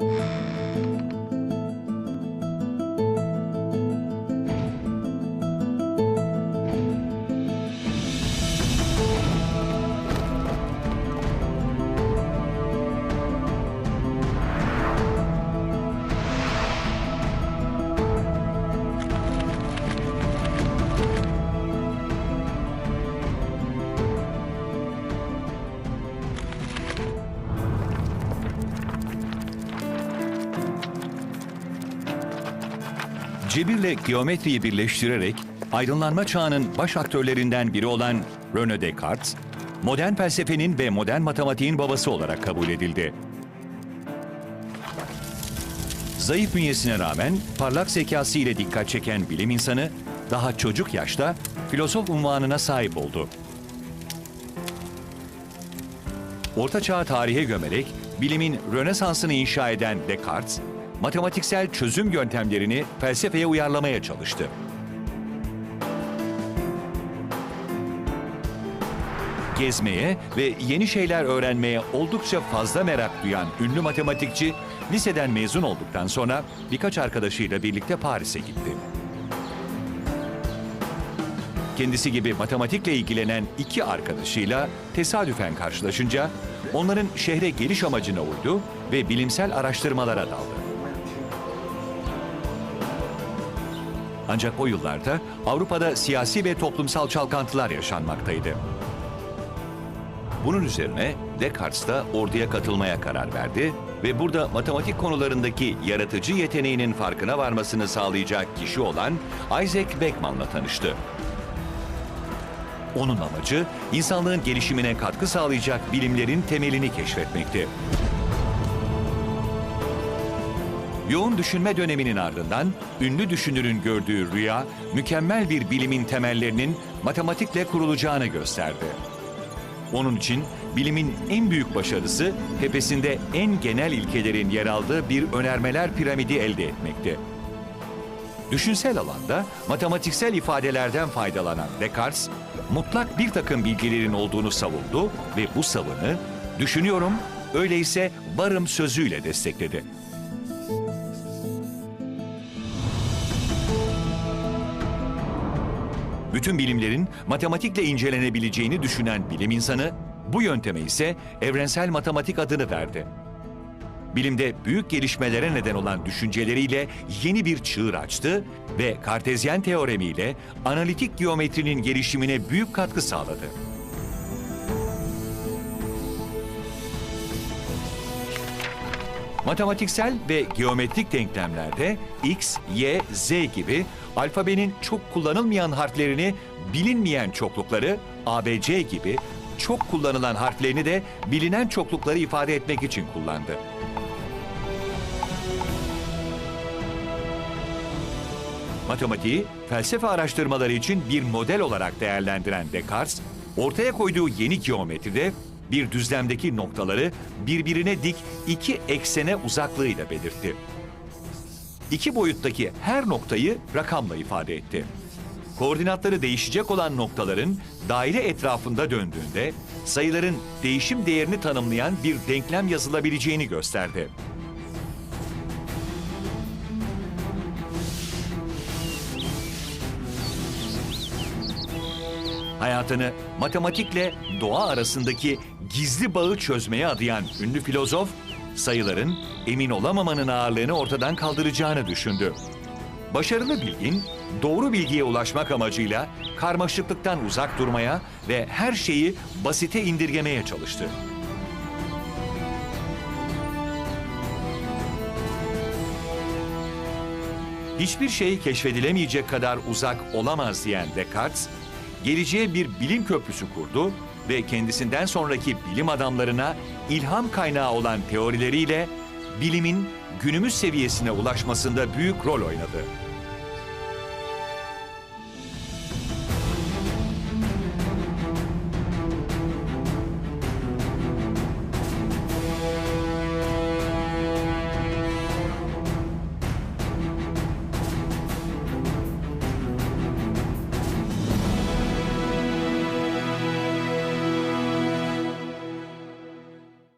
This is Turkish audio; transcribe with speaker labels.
Speaker 1: Música Cebirle geometriyi birleştirerek aydınlanma çağının baş aktörlerinden biri olan René Descartes, modern felsefenin ve modern matematiğin babası olarak kabul edildi. Zayıf bünyesine rağmen parlak zekası ile dikkat çeken bilim insanı daha çocuk yaşta filozof unvanına sahip oldu. Orta Çağ tarihe gömerek bilimin Rönesans'ını inşa eden Descartes, matematiksel çözüm yöntemlerini felsefeye uyarlamaya çalıştı. Gezmeye ve yeni şeyler öğrenmeye oldukça fazla merak duyan ünlü matematikçi, liseden mezun olduktan sonra birkaç arkadaşıyla birlikte Paris'e gitti. Kendisi gibi matematikle ilgilenen iki arkadaşıyla tesadüfen karşılaşınca onların şehre geliş amacına uydu ve bilimsel araştırmalara daldı. Ancak o yıllarda Avrupa'da siyasi ve toplumsal çalkantılar yaşanmaktaydı. Bunun üzerine Descartes da orduya katılmaya karar verdi ve burada matematik konularındaki yaratıcı yeteneğinin farkına varmasını sağlayacak kişi olan Isaac Beckmann'la tanıştı. Onun amacı insanlığın gelişimine katkı sağlayacak bilimlerin temelini keşfetmekti. Yoğun düşünme döneminin ardından ünlü düşünürün gördüğü rüya, mükemmel bir bilimin temellerinin matematikle kurulacağını gösterdi. Onun için bilimin en büyük başarısı tepesinde en genel ilkelerin yer aldığı bir önermeler piramidi elde etmekti. Düşünsel alanda matematiksel ifadelerden faydalanan Descartes, mutlak bir takım bilgilerin olduğunu savundu ve bu savını düşünüyorum, öyleyse varım sözüyle destekledi. Bütün bilimlerin matematikle incelenebileceğini düşünen bilim insanı, bu yönteme ise evrensel matematik adını verdi. Bilimde büyük gelişmelere neden olan düşünceleriyle yeni bir çığır açtı ve Kartezyen teoremiyle analitik geometrinin gelişimine büyük katkı sağladı. Matematiksel ve geometrik denklemlerde x, y, z gibi alfabenin çok kullanılmayan harflerini bilinmeyen çoklukları ABC gibi çok kullanılan harflerini de bilinen çoklukları ifade etmek için kullandı. Matematiği felsefe araştırmaları için bir model olarak değerlendiren Descartes, ortaya koyduğu yeni geometride bir düzlemdeki noktaları birbirine dik iki eksene uzaklığıyla belirtti. İki boyuttaki her noktayı rakamla ifade etti. Koordinatları değişecek olan noktaların daire etrafında döndüğünde sayıların değişim değerini tanımlayan bir denklem yazılabileceğini gösterdi. Hayatını matematikle doğa arasındaki gizli bağı çözmeye adayan ünlü filozof, sayıların emin olamamanın ağırlığını ortadan kaldıracağını düşündü. Başarılı bilgin, doğru bilgiye ulaşmak amacıyla karmaşıklıktan uzak durmaya ve her şeyi basite indirgemeye çalıştı. Hiçbir şey keşfedilemeyecek kadar uzak olamaz diyen Descartes, geleceğe bir bilim köprüsü kurdu ve kendisinden sonraki bilim adamlarına ilham kaynağı olan teorileriyle bilimin günümüz seviyesine ulaşmasında büyük rol oynadı.